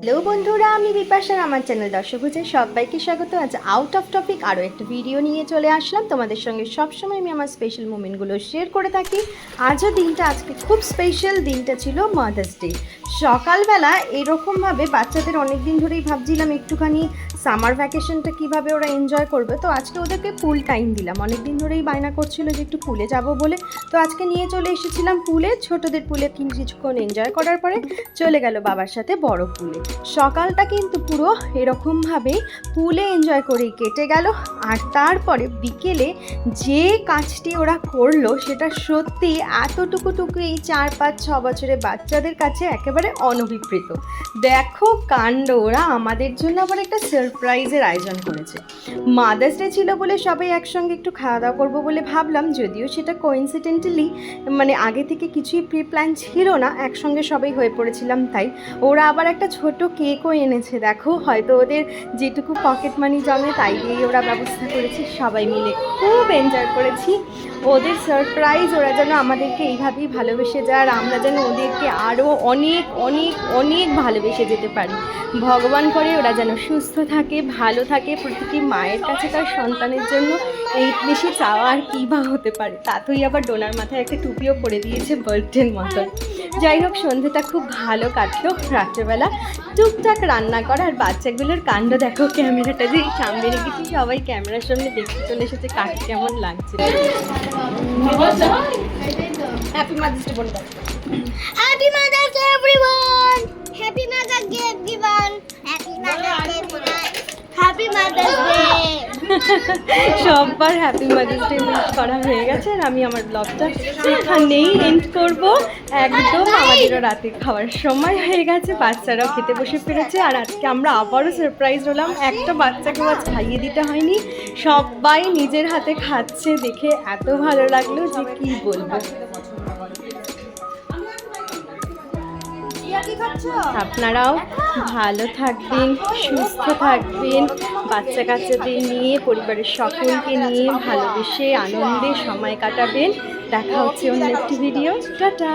Hello বন্ধুরা, আমি বিপাশার আমার চ্যানেল দর্শক হচ্ছে সবাইকে স্বাগত। আজ আউট অফ টপিক আরও একটা ভিডিও নিয়ে চলে আসলাম। তোমাদের সঙ্গে সবসময় আমি আমার স্পেশাল মুমেন্টগুলো শেয়ার করে থাকি। আজও দিনটা, আজকে খুব স্পেশাল দিনটা ছিল মাদার্স ডে সকালবেলা এরকমভাবে বাচ্চাদের অনেক দিন ধরেই ভাবছিলাম একটুখানি সামার ভ্যাকেশনটা কীভাবে ওরা এনজয় করবে? তো আজকে ওদেরকে পুল টাইম দিলাম। অনেক দিন ধরেই বায়না করছিল যে একটু পুলে যাব বলে। তো আজকে নিয়ে চলে এসেছিলাম পুলে ছোটদের পুলে কিছুক্ষণ এনজয় করার পরে চলে গেল বাবার সাথে বড় পুলে সকালটা কিন্তু পুরো এরকমভাবে পুলে এনজয় করেই কেটে গেল। আর তারপরে বিকেলে যে কাজটি ওরা করল, সেটা সত্যি এতটুকু টুকু এই চার, পাঁচ, ছ বছরের বাচ্চাদের কাছে একেবারে অনভিপ্রেত। দেখো কাণ্ড, ওরা আমাদের জন্য আবার একটা সারপ্রাইজের আয়োজন করেছে। মাদার্স ডে ছিল বলে সবাই একসঙ্গে একটু খাওয়া দাওয়া করব বলে ভাবলাম, যদিও সেটা কোইন্সিডেন্টালি মানে আগে থেকে কিছুই প্রি প্ল্যান ছিল না, একসঙ্গে সবাই হয়ে পড়েছিলাম তাই। ওরা আবার একটা ছোট কেকও এনেছে, দেখো, হয়তো ওদের যেটুকু পকেট মানি জমে তাই দিয়েই ওরা ব্যবস্থা করেছে, সবাই মিলে খুব এনজয় করেছি। ওদের সারপ্রাইজ ওরা যেন আমাদেরকে এইভাবেই ভালোবেসে যায়, আর আমরা যেন ওদেরকে আরও অনেক অনেক অনেক ভালোবেসে যেতে পারি। ভগবান করে ওরা যেন সুস্থ থাকে। ভালো থাকে প্রতিটি মায়ের কাছে তার সন্তানের জন্য এই বেশি চাওয়া আর কী বা হতে পারে তাতেই আবার ডোনার মাথায় একটা টুপিও পরে দিয়েছে বার্থডের মতন যাই হোক সন্ধেটা খুব ভালো কাটলো রাত্রেবেলা টুকটাক রান্না করা আর বাচ্চাগুলোর কাণ্ড দেখো ক্যামেরাটা যে সামনে রেখেছি সবাই ক্যামেরার সামনে দেখতে চলে এসেছে কাকে কেমন লাগছে। Happy Mother's Day, everyone! Happy Mother's Day, everyone! সববার হ্যাপি মাদার্স ডে উইশ করা হয়ে গেছে আর আমি আমার ব্লগটা এখানেই এন্ড করব। একদম আমাদেরও রাতে খাওয়ার সময় হয়ে গেছে, বাচ্চারাও খেতে বসে পেরেছে আর আজকে আমরা আবারও সারপ্রাইজ হলাম। একটা বাচ্চাকেও আজ খাইয়ে দিতে হয়নি, সবাই নিজের হাতে খাচ্ছে দেখে এত ভালো লাগল যে কি বলব। আপনারাও ভালো থাকবেন সুস্থ থাকবেন বাচ্চা কাচ্চাদের নিয়ে পরিবারের সকলকে নিয়ে ভালোবেসে আনন্দে সময় কাটাবেন। দেখা হচ্ছে অন্য একটি ভিডিও টাটা!